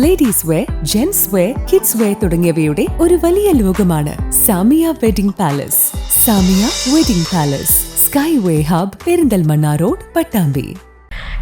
Ladies wear gents wear kids wear തുടങ്ങിയവയുടെ ഒരു വലിയ ലോകമാണ് Samiya wedding palace Samiya wedding palace sky way hub Perinthalmanna road Pattambi.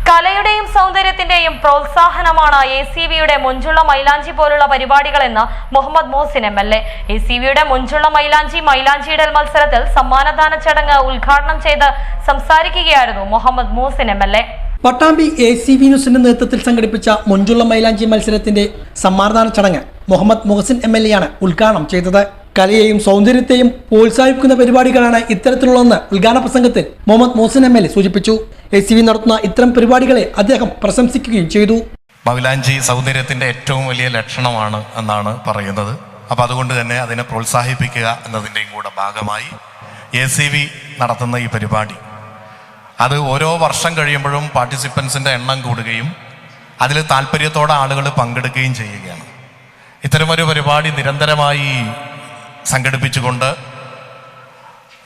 കലയുടെയും സൗന്ദര്യത്തിന്റെയും പ്രോത്സാഹനമാണ് എ സി വിയുടെ മുഞ്ചുള്ള മൈലാഞ്ചി പോലുള്ള പരിപാടികളെന്ന് Muhammad Mosin M L A. A C വിയുടെ മുഞ്ചുള്ള മൈലാഞ്ചി മൈലാഞ്ചിയിടൽ മത്സരത്തിൽ സമ്മാനദാന ചടങ്ങ് ഉദ്ഘാടനം ചെയ്ത് സംസാരിക്കുകയായിരുന്നു Muhammad Mosin M L A. Pattambi A C V ന്യൂസിന്റെ നേതൃത്വത്തിൽ സംഘടിപ്പിച്ച മൊഞ്ചുള്ള മൈലാഞ്ചി മത്സരത്തിന്റെ സമ്മാനദാന ചടങ്ങ് Muhammad Muhsin M L A ആണ് ഉദ്ഘാടനം ചെയ്തത്. കലയെയും സൗന്ദര്യത്തെയും പ്രോത്സാഹിപ്പിക്കുന്ന പരിപാടികളാണ് ഇത്തരത്തിലുള്ളതെന്ന് ഉദ്ഘാടന പ്രസംഗത്തിൽ Muhammad Muhsin M L A സൂചിപ്പിച്ചു. എ സി വി നടത്തുന്ന ഇത്തരം പരിപാടികളെ അദ്ദേഹം പ്രശംസിക്കുകയും ചെയ്തു. മൈലാഞ്ചി സൗന്ദര്യത്തിന്റെ ഏറ്റവും വലിയ ലക്ഷണമാണ് എന്നാണ് പറയുന്നത്. അപ്പോൾ അതുകൊണ്ട് തന്നെ അതിനെ പ്രോത്സാഹിപ്പിക്കുക എന്നതിന്റെയും കൂടെ ഭാഗമായി എ സി വി നടത്തുന്ന ഈ പരിപാടി അത് ഓരോ വർഷം കഴിയുമ്പോഴും പാർട്ടിസിപ്പൻസിന്റെ എണ്ണം കൂടുകയും അതിൽ താല്പര്യത്തോടെ ആളുകൾ പങ്കെടുക്കുകയും ചെയ്യുകയാണ്. ഇത്തരമൊരു പരിപാടി നിരന്തരമായി സംഘടിപ്പിച്ചുകൊണ്ട്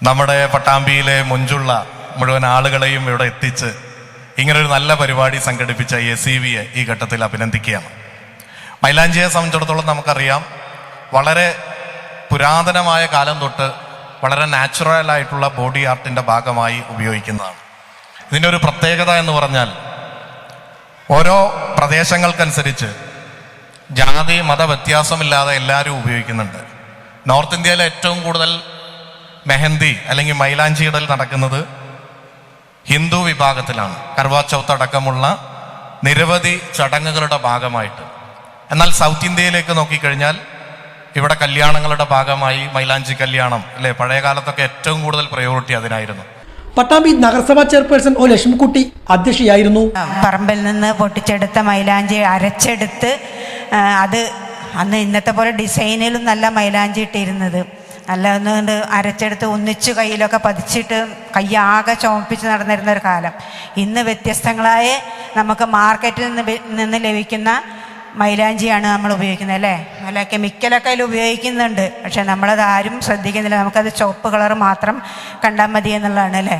നമ്മുടെ പട്ടാമ്പിയിലെ മുഞ്ചുള്ള മുഴുവൻ ആളുകളെയും ഇവിടെ എത്തിച്ച് ഇങ്ങനൊരു നല്ല പരിപാടി സംഘടിപ്പിച്ച എ സി വിയെ ഈ ഘട്ടത്തിൽ അഭിനന്ദിക്കുകയാണ്. മൈലാഞ്ചിയെ സംബന്ധിച്ചിടത്തോളം നമുക്കറിയാം വളരെ പുരാതനമായ കാലം തൊട്ട് വളരെ നാച്ചുറൽ ആയിട്ടുള്ള ബോഡി ആർട്ടിന്റെ ഭാഗമായി ഉപയോഗിക്കുന്നതാണ്. ഇതിന്റെ ഒരു പ്രത്യേകത എന്ന് പറഞ്ഞാൽ ഓരോ പ്രദേശങ്ങൾക്കനുസരിച്ച് ജാതി മത വ്യത്യാസമില്ലാതെ എല്ലാവരും ഉപയോഗിക്കുന്നുണ്ട്. നോർത്ത് ഇന്ത്യയിലെ ഏറ്റവും കൂടുതൽ മെഹന്തി അല്ലെങ്കിൽ മൈലാഞ്ചി ഇടൽ നടക്കുന്നത് ഹിന്ദു വിഭാഗത്തിലാണ്. കർവാ ചൗത്ത് അടക്കമുള്ള നിരവധി ചടങ്ങുകളുടെ ഭാഗമായിട്ട്. എന്നാൽ സൗത്ത് ഇന്ത്യയിലേക്ക് നോക്കിക്കഴിഞ്ഞാൽ ഇവിടെ കല്യാണങ്ങളുടെ ഭാഗമായി മൈലാഞ്ചി കല്യാണം അല്ലെ? പഴയ കാലത്തൊക്കെ ഏറ്റവും കൂടുതൽ പ്രയോറിറ്റി അതിനായിരുന്നു. പട്ടാമ്പി നഗരസഭാ ചെയർപേഴ്സൺ ഒ ലക്ഷ്മിക്കുട്ടി അധ്യക്ഷയായിരുന്നു. പറമ്പിൽ നിന്ന് പൊട്ടിച്ചെടുത്ത മൈലാഞ്ചി അരച്ചെടുത്ത് അത് അന്ന് ഇന്നത്തെ പോലെ ഡിസൈനിലും നല്ല മൈലാഞ്ചി ഇട്ടിരുന്നത്. നല്ല ഒന്നുകൊണ്ട് അരച്ചെടുത്ത് ഒന്നിച്ചു കയ്യിലൊക്കെ പതിച്ചിട്ട് കയ്യാകെ ചുമപ്പിച്ച് നടന്നിരുന്ന ഒരു കാലം. ഇന്ന് വ്യത്യസ്തങ്ങളായ നമുക്ക് മാർക്കറ്റിൽ നിന്ന് നിന്ന് ലഭിക്കുന്ന മൈലാഞ്ചിയാണ് നമ്മൾ ഉപയോഗിക്കുന്നത് അല്ലേ? നല്ല കെമിക്കലൊക്കെ അതിൽ ഉപയോഗിക്കുന്നുണ്ട്. പക്ഷെ നമ്മളത് ആരും ശ്രദ്ധിക്കുന്നില്ല. നമുക്കത് ചുവപ്പ് കളർ മാത്രം കണ്ടാൽ മതി എന്നുള്ളതാണ് അല്ലേ?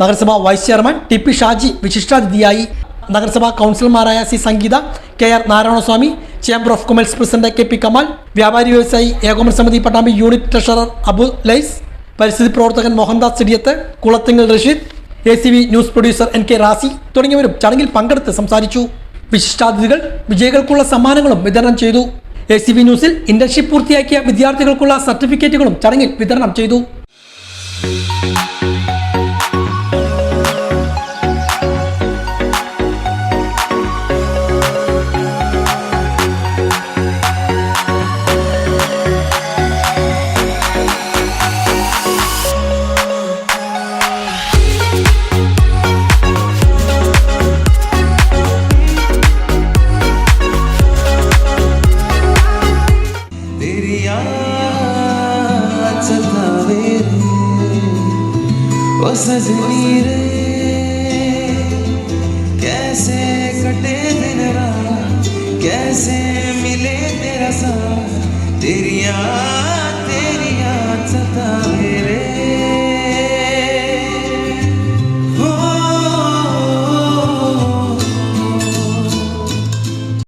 നഗരസഭാ vice chairman T P Shaji വിശിഷ്ടാതിഥിയായി നഗരസഭാ കൗൺസിലർമാരായ C Sangeetha K R Narayanaswamy chamber of commerce president K P Kamal വ്യാപാരി വ്യവസായി ഏകോപന സമിതി പട്ടാമ്പി യൂണിറ്റ് ട്രഷറർ അബു ലൈസ് പരിസ്ഥിതി പ്രവർത്തകൻ Mohandas Chediyath Kulathingal Rasheed A C V news producer N K Razi തുടങ്ങിയവരും ചടങ്ങിൽ പങ്കെടുത്ത് സംസാരിച്ചു. വിശിഷ്ടാതിഥികൾ വിജയികൾക്കുള്ള സമ്മാനങ്ങളും വിതരണം ചെയ്തു. എ സി ബി ന്യൂസിൽ ഇന്റേൺഷിപ്പ് പൂർത്തിയാക്കിയ വിദ്യാർത്ഥികൾക്കുള്ള സർട്ടിഫിക്കറ്റുകളും ചടങ്ങിൽ വിതരണം ചെയ്തു. ओ कैसे कटे दिन रात, कैसे मिले तेरा साथ, तेरी याद तेरी याद सता रे।